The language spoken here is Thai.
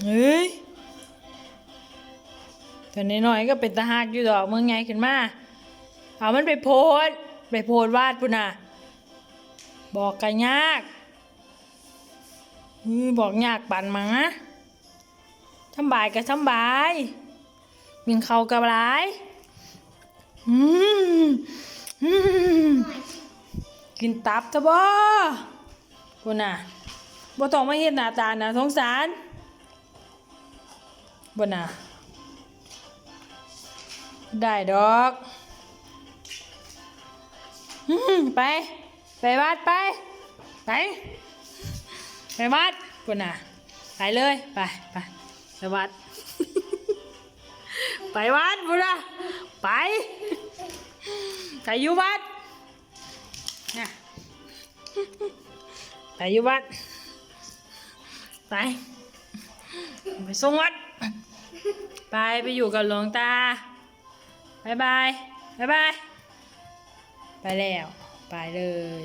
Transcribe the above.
เฮ้ยตอนนี้น้อยๆก็เป็นตาหักอยู่ดอกเมืองไงขึ้นมา เอามันไปโพสไปโพสวาดปุ่นน่ะ บอกกันยากบอกยากปั่นมังนะทำบายก็ทำบายมิงเขากับหลายอืมอืมกินตับทะบ่ปุ่นน่ะบ่ต้องมาเฮ็ดหน้าตาน่ะสงสาร บ่น่ะได้ดอกอไป ไปวัดไป ไป ไปวัดปุ่นน่ะ ไปเลย ไป ไป ไปวัด ไปวัดปุ่นน่ะ ไป ไปอยู่วัดนะไปอยู่วัด ไป ไปส่งวัด ไปไปอยู่กับหลวงตาบายบายบายบาย ไปแล้ว ไปเลย